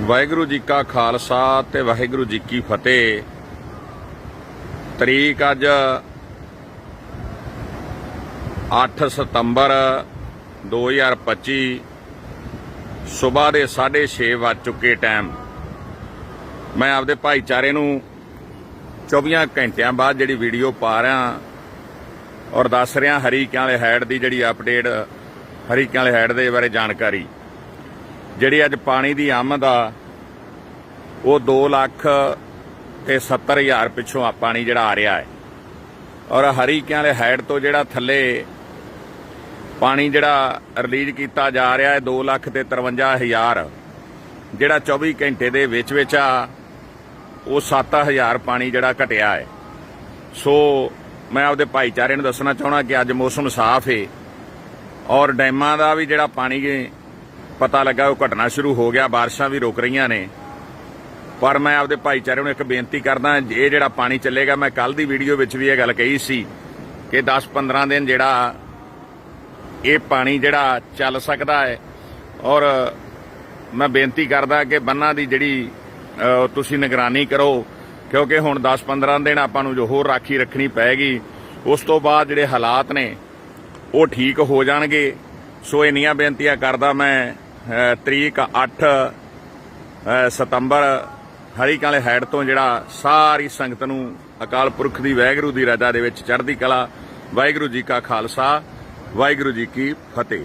ਵਾਹਿਗੁਰੂ ਜੀ ਕਾ ਖਾਲਸਾ ਤੇ ਵਾਹਿਗੁਰੂ ਜੀ ਕੀ ਫਤਿਹ। ਤਰੀਕ ਅੱਜ 8 ਸਤੰਬਰ 2025 ਸਵੇਰ ਦੇ 6:30 ਵੱਜ ਚੁੱਕੇ ਟਾਈਮ ਮੈਂ ਆਪਦੇ ਭਾਈਚਾਰੇ ਨੂੰ 24 ਘੰਟਿਆਂ ਬਾਅਦ ਜਿਹੜੀ ਵੀਡੀਓ ਪਾ ਰਿਹਾ ਔਰ ਦੱਸ ਰਿਹਾ ਹਰੀਕਿਆਂ ਵਾਲੇ ਹੈਡ ਦੀ ਜਿਹੜੀ ਅਪਡੇਟ ਹਰੀਕਿਆਂ ਵਾਲੇ ਹੈਡ ਦੇ ਬਾਰੇ ਜਾਣਕਾਰੀ। ਜਿਹੜੀ ਅੱਜ ਪਾਣੀ ਦੀ ਆਮਦ ਆ, ਉਹ 2 ਲੱਖ ਤੇ 70 ਹਜ਼ਾਰ ਪਿੱਛੋਂ ਆ ਪਾਣੀ ਜਿਹੜਾ ਆ ਰਿਹਾ ਹੈ। ਔਰ ਹਰੀਕਿਆਂ ਵਾਲੇ ਹੈਡ ਤੋਂ ਜਿਹੜਾ ਥੱਲੇ ਪਾਣੀ ਜਿਹੜਾ ਰਿਲੀਜ਼ ਕੀਤਾ ਜਾ ਰਿਹਾ ਹੈ 2 ਲੱਖ ਤੇ 53 ਹਜ਼ਾਰ, ਜਿਹੜਾ 24 ਘੰਟੇ ਦੇ ਵਿੱਚ ਵਿੱਚ ਆ, ਉਹ 7000 ਪਾਣੀ ਜਿਹੜਾ ਘਟਿਆ ਹੈ। ਸੋ ਮੈਂ ਆਪਦੇ ਭਾਈਚਾਰੇ ਨੂੰ ਦੱਸਣਾ ਚਾਹਣਾ ਕਿ ਅੱਜ ਮੌਸਮ ਸਾਫ਼ ਹੈ ਔਰ ਡੈਮਾਂ ਦਾ ਵੀ ਜਿਹੜਾ ਪਾਣੀ ਪਤਾ ਲੱਗਾ ਉਹ ਘਟਨਾ ਸ਼ੁਰੂ ਹੋ ਗਿਆ, ਬਾਰਿਸ਼ਾਂ ਵੀ ਰੁਕ ਰਹੀਆਂ ਨੇ। ਪਰ ਮੈਂ ਆਪਦੇ ਭਾਈਚਾਰੇ ਨੂੰ ਇੱਕ ਬੇਨਤੀ ਕਰਦਾ, ਇਹ ਜਿਹੜਾ ਪਾਣੀ ਚੱਲੇਗਾ, ਮੈਂ ਕੱਲ ਦੀ ਵੀਡੀਓ ਵਿੱਚ ਵੀ ਇਹ ਗੱਲ ਕਹੀ ਸੀ ਕਿ 10-15 ਦਿਨ ਜਿਹੜਾ ਇਹ ਪਾਣੀ ਜਿਹੜਾ ਚੱਲ ਸਕਦਾ ਹੈ। ਔਰ ਮੈਂ ਬੇਨਤੀ ਕਰਦਾ ਕਿ ਬੰਨਾਂ ਦੀ ਜਿਹੜੀ ਤੁਸੀਂ ਨਿਗਰਾਨੀ ਕਰੋ, ਕਿਉਂਕਿ ਹੁਣ 10-15 ਦਿਨ ਆਪਾਂ ਨੂੰ ਜੋ ਹੋਰ ਰਾਖੀ ਰੱਖਣੀ ਪਏਗੀ, ਉਸ ਤੋਂ ਬਾਅਦ ਜਿਹੜੇ ਹਾਲਾਤ ਨੇ, ਉਹ ਠੀਕ ਹੋ ਜਾਣਗੇ। ਸੋ ਇੰਨੀਆਂ ਬੇਨਤੀਆਂ ਕਰਦਾ ਮੈਂ ਤਰੀਕ 8 ਸਤੰਬਰ, ਹਰੀਕਾਂ ਵਾਲੇ ਹੈਡ ਤੋਂ ਜਿਹੜਾ ਸਾਰੀ ਸੰਗਤ ਨੂੰ ਅਕਾਲ ਪੁਰਖ ਦੀ ਵਾਹਿਗੁਰੂ ਦੀ ਰਜ਼ਾ ਦੇ ਵਿੱਚ ਚੜ੍ਹਦੀ ਕਲਾ, ਵਾਹਿਗੁਰੂ ਜੀ ਕਾ ਖਾਲਸਾ, ਵਾਹਿਗੁਰੂ ਜੀ ਕੀ ਫਤਿਹ।